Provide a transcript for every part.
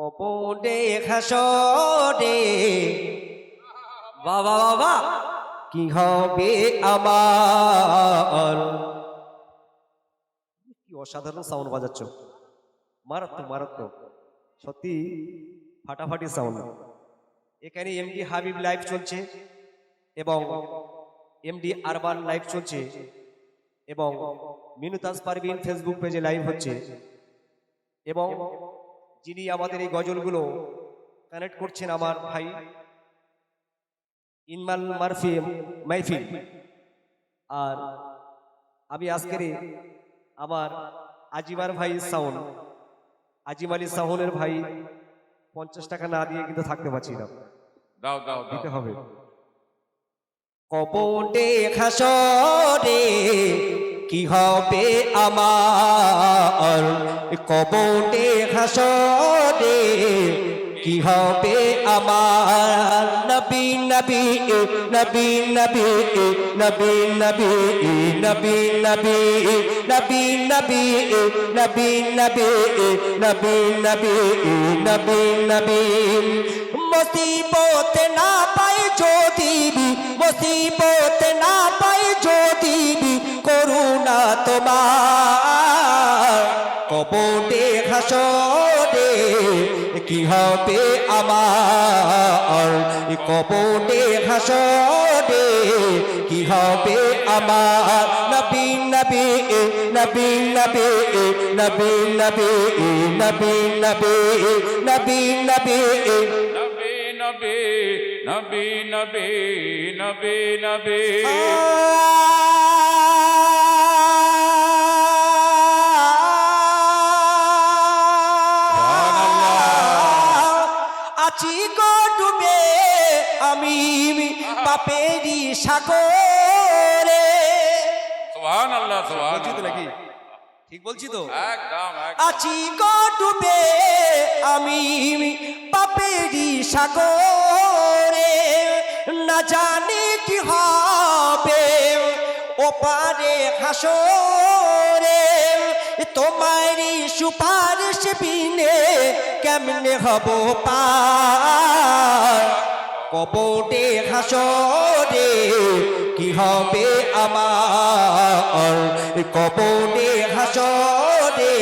কপটে হাসরে বাবা বাবা, কি হবে আমার? কি অসাধারণ সাউন্ড বাজাচ্ছ। মারাত্মক মারাত্মক। সত্যি ফাটাফাটি সাউন্ড এখানে এমডি হাবিব লাইভ চলছে এবং এমডি আরবান লাইভ চলছে এবং মিনুতাজ পারভিন ফেসবুক পেজে লাইভ হচ্ছে এবং যিনি আমাদের এই গজলগুলো কানেক্ট করছেন আমার ভাই ইনমাল মারফি মাইফিল। আর আমি আজকের আমার আজিমার ভাই সাউন আজিম আলী সাউনের ভাই পঞ্চাশ টাকা না দিয়ে কিন্তু থাকতে পারছি না। দাও দাও দিতে হবে। কপটে হাসরে কি হবে আমার কপটে হাসরে কি হবে আমার নবী নবী নবী নবী নবী নবী নবী নবী নবী নবী নবী নবী নবী নবী নবী নবী মুসিবত না পাই যদি মুসিবত না যদি করুণা তোমার কপটে হাসরে কি হবে আমার কপটে হাসরে কি হবে আমার নবী নবী নবী নবী নবী নবী নবী নবী নবী নবী নবী নবী নবী নবী নবী। আছি গো ডুবে আমি পাপেরি সাগরে। সুবহান আল্লাহ সুবহান নাকি? ঠিক বলছি তো? একদম আছি গো ডুবে আমি পাপেরি সাগরে। না জানি কি হবে ওপারে হাসরে। তোমারই সুপারিশ বিনে কেমনে হব পার? কপটে হাসরে কি হবে আমার কপটে হাসরে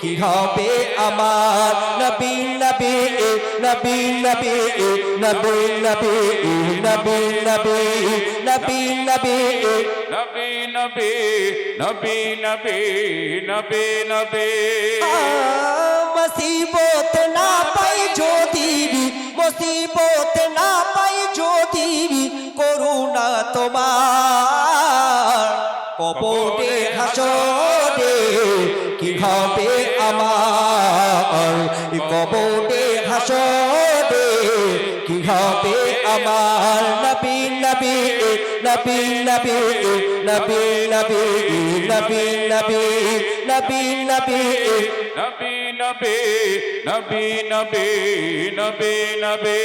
কি হবে আমার নবী নবী নবী নবী নবী নবী নবী নবী নবী নবী নবী নবী নবী নবী নবী নবী মুসিবত না পাই যদি মুসিবত না তোমার কপটে হাসরে কি হবে আমার কপটে হাসরে কি হবে আমার নবী নবী নবী নবী নবী নবী নবী নবী নবী নবী নবী নবী নবী নবী নবী নবী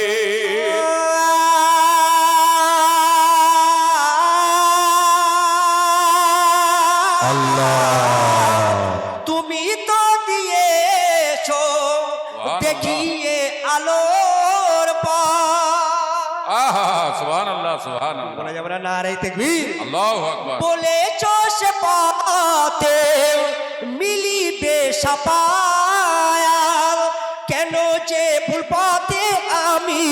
সুবহান আল্লাহ সুবহান বলা যাবে না নারাই তেকবীর। আল্লাহু আকবার। বলেছ সে পাতে মিলিবে সাপায়া কেন যে ভুল পথে আমি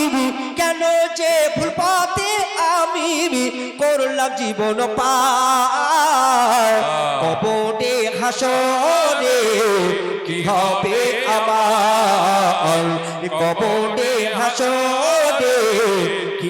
কেন যে ভুল পথে আমি করলাম জীবন কপটে হাসরে কি হবে আমার? কপটে হাসরে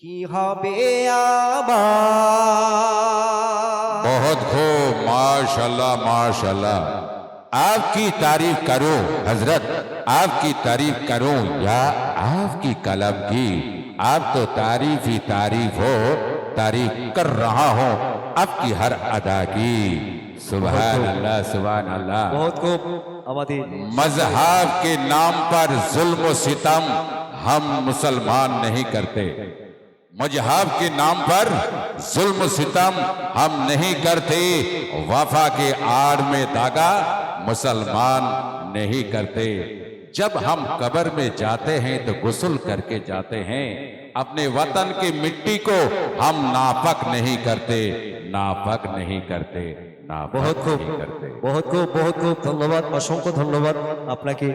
কি হবে আমার बहुत खूब माशाल्लाह माशाल्लाह आपकी तारीफ करूं हजरत आपकी तारीफ करूं या आपकी कलम की आप तो तारीफ ही तारीफ हो तारीफ कर रहा हूं आपकी हर अदा की सुबह अल्लाह सुबह अल्लाह বহুত খুব আমাদের मजहब के नाम पर जुल्म सितम हम मुसलमान नहीं करते मजहब के नाम पर जुल्म सितम हम नहीं करते वफा के आड़ में धागा मुसलमान नहीं करते जब हम कब्र में जाते हैं तो गुस्ल करके जाते हैं अपने वतन की मिट्टी को हम नापक नहीं करते नापक नहीं करते नापक বহুত খুব नहीं करते বহুত খুব বহুত খুব ধন্যবাদ অসংখ্য ধন্যবাদ আপনাকে